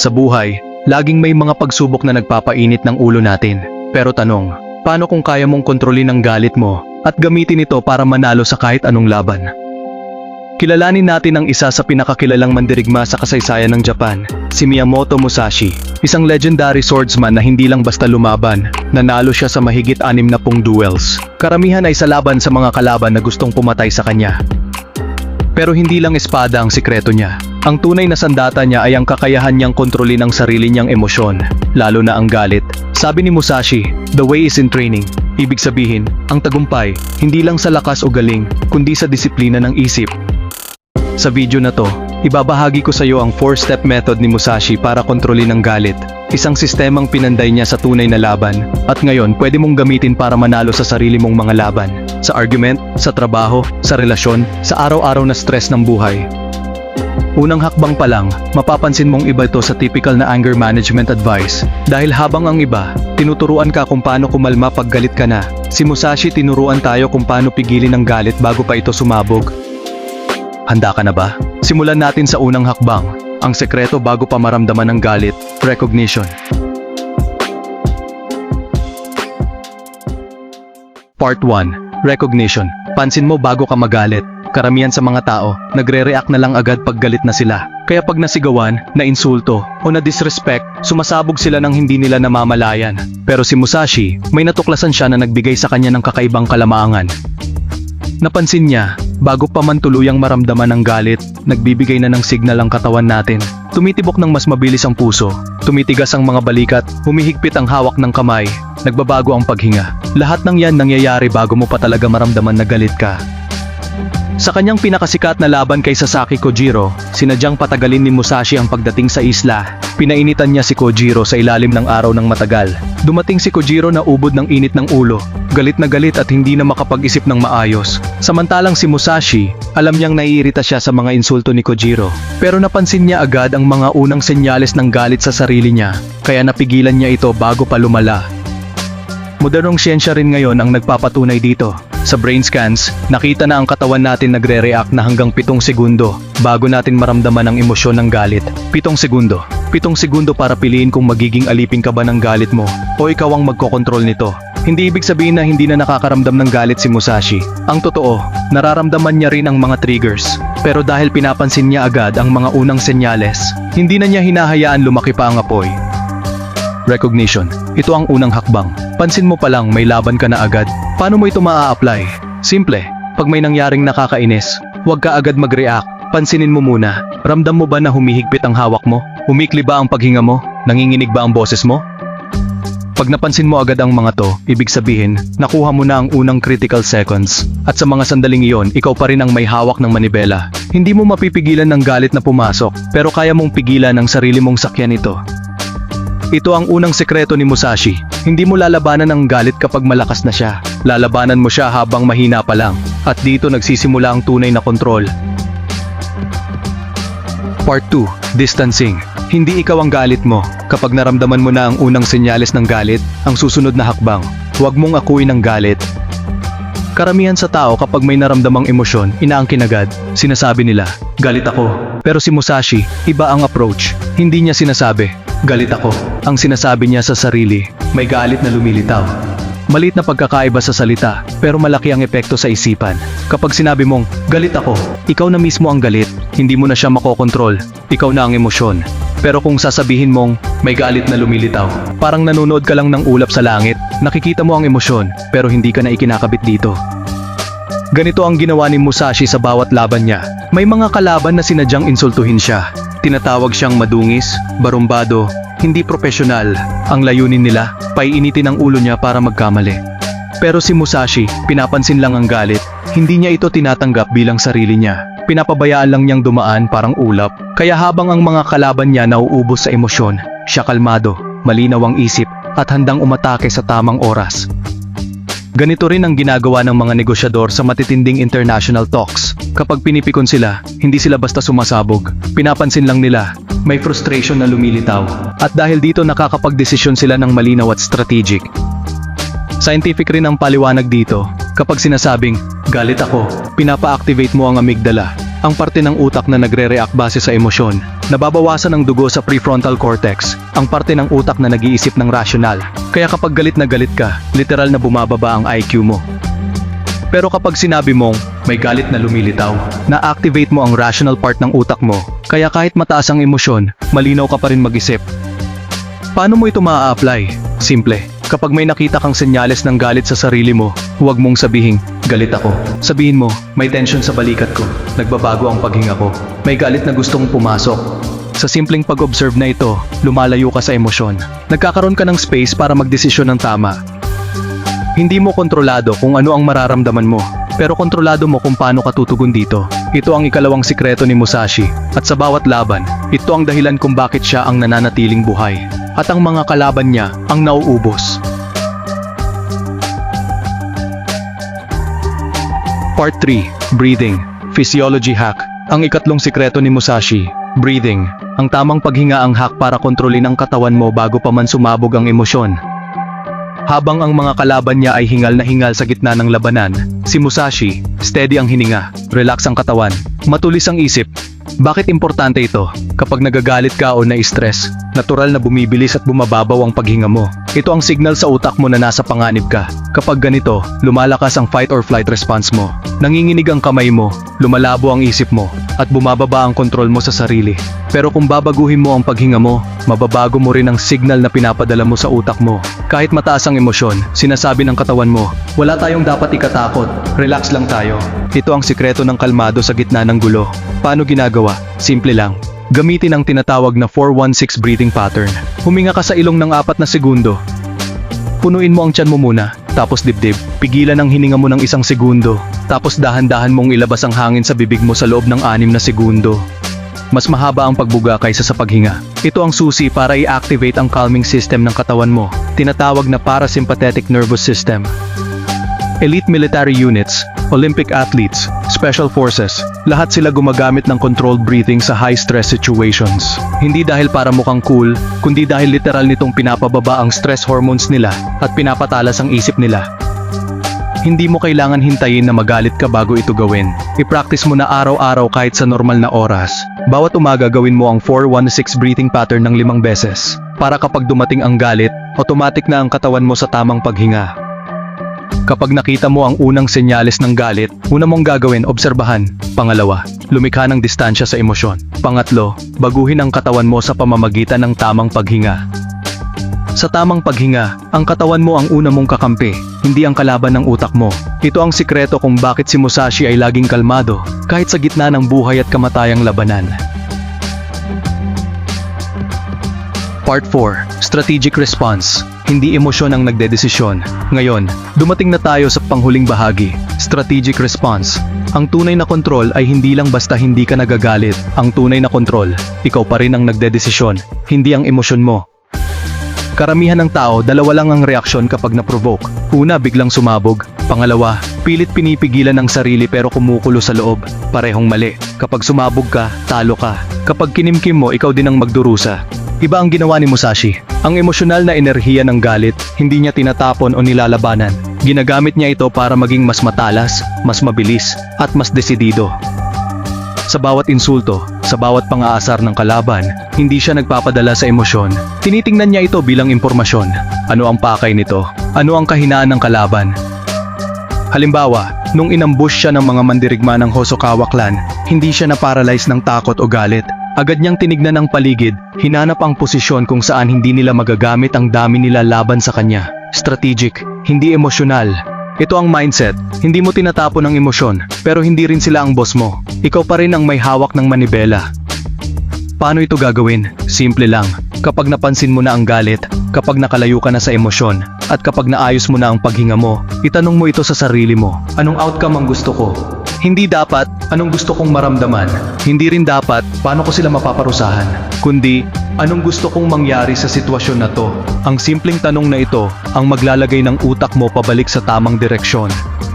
Sa buhay, laging may mga pagsubok na nagpapainit ng ulo natin. Pero tanong, paano kung kaya mong kontrolin ang galit mo at gamitin ito para manalo sa kahit anong laban? Kilalanin natin ang isa sa pinakakilalang mandirigma sa kasaysayan ng Japan, si Miyamoto Musashi. Isang legendary swordsman na hindi lang basta lumaban, nanalo siya sa mahigit anim na pung duels. Karamihan ay sa laban sa mga kalaban na gustong pumatay sa kanya. Pero hindi lang espada ang sikreto niya. Ang tunay na sandata niya ay ang kakayahan niyang kontrolin ang sarili niyang emosyon, lalo na ang galit. Sabi ni Musashi, the way is in training. Ibig sabihin, ang tagumpay, hindi lang sa lakas o galing, kundi sa disiplina ng isip. Sa video na to, ibabahagi ko sa iyo ang 4-step method ni Musashi para kontrolin ang galit. Isang sistemang pinanday niya sa tunay na laban, at ngayon pwede mong gamitin para manalo sa sarili mong mga laban. Sa argument, sa trabaho, sa relasyon, sa araw-araw na stress ng buhay. Unang hakbang pa lang, mapapansin mong iba ito sa typical na anger management advice. Dahil habang ang iba, tinuturuan ka kung paano kumalma pag galit ka na. Si Musashi tinuruan tayo kung paano pigilin ang galit bago pa ito sumabog. Handa ka na ba? Simulan natin sa unang hakbang. Ang sekreto bago pa maramdaman ng galit, recognition. Part 1. Recognition. Pansin mo bago ka magalit. Karamihan sa mga tao, nagre-react na lang agad pag galit na sila. Kaya pag nasigawan, na insulto, o na disrespect, sumasabog sila ng hindi nila namamalayan. Pero si Musashi, may natuklasan siya na nagbigay sa kanya ng kakaibang kalamangan. Napansin niya, bago pa man tuluyang maramdaman ang galit, nagbibigay na ng signal ang katawan natin. Tumitibok ng mas mabilis ang puso, tumitigas ang mga balikat, humihigpit ang hawak ng kamay, nagbabago ang paghinga. Lahat ng yan nangyayari bago mo pa talaga maramdaman na galit ka. Sa kanyang pinakasikat na laban kay Sasaki Kojiro, sinadyang patagalin ni Musashi ang pagdating sa isla. Pinainitan niya si Kojiro sa ilalim ng araw ng matagal. Dumating si Kojiro na ubod ng init ng ulo, galit na galit at hindi na makapag-isip ng maayos. Samantalang si Musashi, alam niyang naiirita siya sa mga insulto ni Kojiro. Pero napansin niya agad ang mga unang senyales ng galit sa sarili niya, kaya napigilan niya ito bago pa lumala. Modernong siyensya rin ngayon ang nagpapatunay dito. Sa brain scans, nakita na ang katawan natin nagre-react na hanggang 7 segundo bago natin maramdaman ang emosyon ng galit. 7 segundo. 7 segundo para piliin kung magiging alipin ka ba ng galit mo o ikaw ang magkokontrol nito. Hindi ibig sabihin na hindi na nakakaramdam ng galit si Musashi. Ang totoo, nararamdaman niya rin ang mga triggers. Pero dahil pinapansin niya agad ang mga unang senyales, hindi na niya hinahayaan lumaki pa ang apoy. Recognition. Ito ang unang hakbang. Pansin mo pa lang may laban ka na agad. Paano mo ito maa-apply? Simple. Pag may nangyaring nakakainis, huwag ka agad mag-react. Pansinin mo muna. Ramdam mo ba na humihigpit ang hawak mo? Humikli ba ang paghinga mo? Nanginginig ba ang boses mo? Pag napansin mo agad ang mga to, ibig sabihin, nakuha mo na ang unang critical seconds. At sa mga sandaling iyon, ikaw pa rin ang may hawak ng manibela. Hindi mo mapipigilan ng galit na pumasok, pero kaya mong pigilan ang sarili mong sakyan ito. Ito ang unang sekreto ni Musashi. Hindi mo lalabanan ang galit kapag malakas na siya. Lalabanan mo siya habang mahina pa lang. At dito nagsisimula ang tunay na kontrol. Part 2. Distancing. Hindi ikaw ang galit mo. Kapag naramdaman mo na ang unang senyales ng galit, ang susunod na hakbang. Huwag mong akuin ang galit. Karamihan sa tao kapag may naramdamang emosyon, inaangkin agad. Sinasabi nila, galit ako. Pero si Musashi, iba ang approach. Hindi niya sinasabi, galit ako. Ang sinasabi niya sa sarili, may galit na lumilitaw. Malit na pagkakaiba sa salita, pero malaki ang epekto sa isipan. Kapag sinabi mong, galit ako, ikaw na mismo ang galit, hindi mo na siya makokontrol, ikaw na ang emosyon. Pero kung sasabihin mong, may galit na lumilitaw, parang nanonood ka lang ng ulap sa langit, nakikita mo ang emosyon, pero hindi ka na ikinakabit dito. Ganito ang ginawa ni Musashi sa bawat laban niya. May mga kalaban na sinadyang insultuhin siya. Tinatawag siyang madungis, barumbado, hindi profesional. Ang layunin nila, paiinitin ang ulo niya para magkamali. Pero si Musashi, pinapansin lang ang galit. Hindi niya ito tinatanggap bilang sarili niya. Pinapabayaan lang niyang dumaan parang ulap. Kaya habang ang mga kalaban niya nauubos sa emosyon, siya kalmado, malinaw ang isip, at handang umatake sa tamang oras. Ganito rin ang ginagawa ng mga negosyador sa matitinding international talks. Kapag pinipikon sila, hindi sila basta sumasabog. Pinapansin lang nila, may frustration na lumilitaw. At dahil dito nakakapagdesisyon sila ng malinaw at strategic. Scientific rin ang paliwanag dito. Kapag sinasabing, galit ako, pinapa-activate mo ang amygdala. ang parte ng utak na nagre-react base sa emosyon. Nababawasan ang dugo sa prefrontal cortex, ang parte ng utak na nag-iisip ng rasyonal. Kaya kapag galit na galit ka, literal na bumababa ang IQ mo. Pero kapag sinabi mong, may galit na lumilitaw, na-activate mo ang rational part ng utak mo, kaya kahit mataas ang emosyon, malinaw ka pa rin mag-isip. Paano mo ito maa-apply? Simple. Kapag may nakita kang senyales ng galit sa sarili mo, huwag mong sabihin, galit ako. Sabihin mo, may tension sa balikat ko, nagbabago ang paghinga ko, may galit na gustong pumasok. Sa simpleng pag-observe na ito, lumalayo ka sa emosyon. Nagkakaroon ka ng space para magdesisyon ng tama. Hindi mo kontrolado kung ano ang mararamdaman mo, pero kontrolado mo kung paano ka tutugon dito. Ito ang ikalawang sikreto ni Musashi, at sa bawat laban, ito ang dahilan kung bakit siya ang nananatiling buhay. At ang mga kalaban niya ang nauubos. Part 3. Breathing. Physiology hack. Ang ikatlong sikreto ni Musashi, breathing. Ang tamang paghinga ang hack para kontrolin ang katawan mo bago pa man sumabog ang emosyon. Habang ang mga kalaban niya ay hingal na hingal sa gitna ng labanan, si Musashi, steady ang hininga, relax ang katawan, matulis ang isip. Bakit importante ito? Kapag nagagalit ka o na-stress, natural na bumibilis at bumababaw ang paghinga mo. Ito ang signal sa utak mo na nasa panganib ka. Kapag ganito, lumalakas ang fight or flight response mo. Nanginginig ang kamay mo, lumalabo ang isip mo, at bumababa ang kontrol mo sa sarili. Pero kung babaguhin mo ang paghinga mo, mababago mo rin ang signal na pinapadala mo sa utak mo. Kahit mataas ang emosyon, sinasabi ng katawan mo, wala tayong dapat ikatakot, relax lang tayo. Ito ang sikreto ng kalmado sa gitna ng gulo. Paano ginagawa? Simple lang. Gamitin ang tinatawag na 416 breathing pattern. Huminga ka sa ilong ng apat na segundo. Punuin mo ang tiyan mo muna, tapos dibdib. Pigilan ang hininga mo ng isang segundo. Tapos dahan-dahan mong ilabas ang hangin sa bibig mo sa loob ng anim na segundo. Mas mahaba ang pagbuga kaysa sa paghinga. Ito ang susi para i-activate ang calming system ng katawan mo, tinatawag na parasympathetic nervous system. Elite military units, Olympic athletes, special forces, lahat sila gumagamit ng controlled breathing sa high-stress situations. Hindi dahil para mukhang cool, kundi dahil literal nitong pinapababa ang stress hormones nila at pinapatalas ang isip nila. Hindi mo kailangan hintayin na magalit ka bago ito gawin. I-practice mo na araw-araw kahit sa normal na oras. Bawat umaga gawin mo ang 416 breathing pattern ng limang beses. Para kapag dumating ang galit, automatic na ang katawan mo sa tamang paghinga. Kapag nakita mo ang unang senyales ng galit, una mong gagawin obserbahan. Pangalawa, lumikha ng distansya sa emosyon. Pangatlo, baguhin ang katawan mo sa pamamagitan ng tamang paghinga. Sa tamang paghinga, ang katawan mo ang una mong kakampi, hindi ang kalaban ng utak mo. Ito ang sikreto kung bakit si Musashi ay laging kalmado, kahit sa gitna ng buhay at kamatayang labanan. Part 4. Strategic Response Hindi emosyon ang nagdedesisyon. Ngayon, dumating na tayo sa panghuli bahagi, Strategic Response. Ang tunay na kontrol ay hindi lang basta hindi ka nagagalit. Ang tunay na kontrol, ikaw pa rin ang nagdedesisyon, hindi ang emosyon mo. Karamihan ng tao, dalawa lang ang reaksyon kapag na-provoke. Una, biglang sumabog. Pangalawa, pilit pinipigilan ng sarili pero kumukulo sa loob. Parehong mali. Kapag sumabog ka, talo ka. Kapag kinimkim mo, ikaw din ang magdurusa. Iba ang ginawa ni Musashi. Ang emosyonal na enerhiya ng galit, hindi niya tinatapon o nilalabanan. Ginagamit niya ito para maging mas matalas, mas mabilis, at mas desidido. Sa bawat insulto, sa bawat pang-aasar ng kalaban, hindi siya nagpapadala sa emosyon. Tinitingnan niya ito bilang impormasyon. Ano ang pakay nito? Ano ang kahinaan ng kalaban? Halimbawa, nung inambush siya ng mga mandirigma ng Hosokawa clan, hindi siya na-paralyze ng takot o galit. Agad niyang tinignan ang paligid, hinanap ang posisyon kung saan hindi nila magagamit ang dami nila laban sa kanya. Strategic, hindi emosyonal. Ito ang mindset, hindi mo tinatapon ang emosyon, pero hindi rin sila ang boss mo. Ikaw pa rin ang may hawak ng manibela. Paano ito gagawin? Simple lang. Kapag napansin mo na ang galit, kapag nakalayo ka na sa emosyon, at kapag naayos mo na ang paghinga mo, itanong mo ito sa sarili mo. Anong outcome ang gusto ko? Hindi dapat, anong gusto kong maramdaman? Hindi rin dapat, paano ko sila mapaparusahan? Kundi, anong gusto kong mangyari sa sitwasyon na to? Ang simpleng tanong na ito, ang maglalagay ng utak mo pabalik sa tamang direksyon.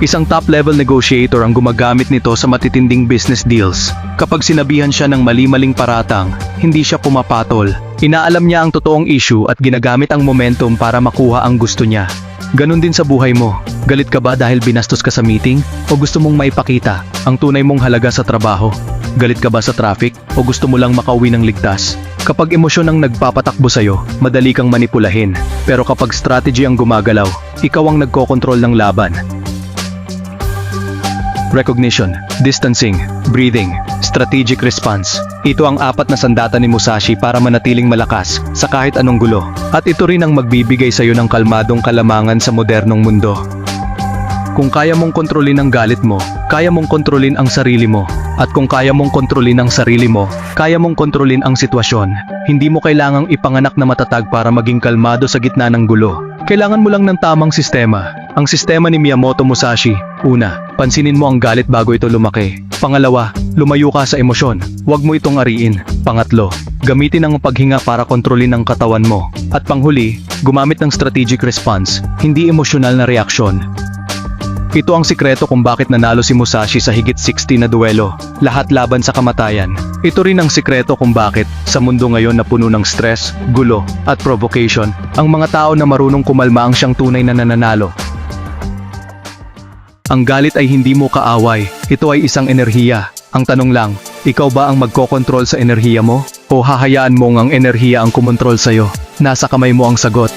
Isang top-level negotiator ang gumagamit nito sa matitinding business deals. Kapag sinabihan siya ng mali-maling paratang, hindi siya pumapatol. Inaalam niya ang totoong issue at ginagamit ang momentum para makuha ang gusto niya. Ganon din sa buhay mo. Galit ka ba dahil binastos ka sa meeting? O gusto mong maipakita ang tunay mong halaga sa trabaho? Galit ka ba sa traffic? O gusto mo lang makauwi ng ligtas? Kapag emosyon ang nagpapatakbo sa'yo, madali kang manipulahin. Pero kapag strategy ang gumagalaw, ikaw ang nagkokontrol ng laban. Recognition, distancing, breathing, strategic response. Ito ang apat na sandata ni Musashi para manatiling malakas sa kahit anong gulo. At ito rin ang magbibigay sa iyo ng kalmadong kalamangan sa modernong mundo. Kung kaya mong kontrolin ang galit mo, kaya mong kontrolin ang sarili mo. At kung kaya mong kontrolin ang sarili mo, kaya mong kontrolin ang sitwasyon. Hindi mo kailangang ipanganak na matatag para maging kalmado sa gitna ng gulo. Kailangan mo lang ng tamang sistema. Ang sistema ni Miyamoto Musashi. Una, pansinin mo ang galit bago ito lumaki. Pangalawa, lumayo ka sa emosyon. Huwag mo itong ariin. Pangatlo, gamitin ang paghinga para kontrolin ang katawan mo. At panghuli, gumamit ng strategic response, hindi emosyonal na reaksyon. Ito ang sikreto kung bakit nanalo si Musashi sa higit 60 na duelo, lahat laban sa kamatayan. Ito rin ang sikreto kung bakit, sa mundo ngayon na puno ng stress, gulo, at provocation, ang mga tao na marunong kumalma ang siyang tunay na nananalo. Ang galit ay hindi mo kaaway, ito ay isang enerhiya. Ang tanong lang, ikaw ba ang magkokontrol sa enerhiya mo? O hahayaan mong ang enerhiya ang kumontrol sa'yo? Nasa kamay mo ang sagot.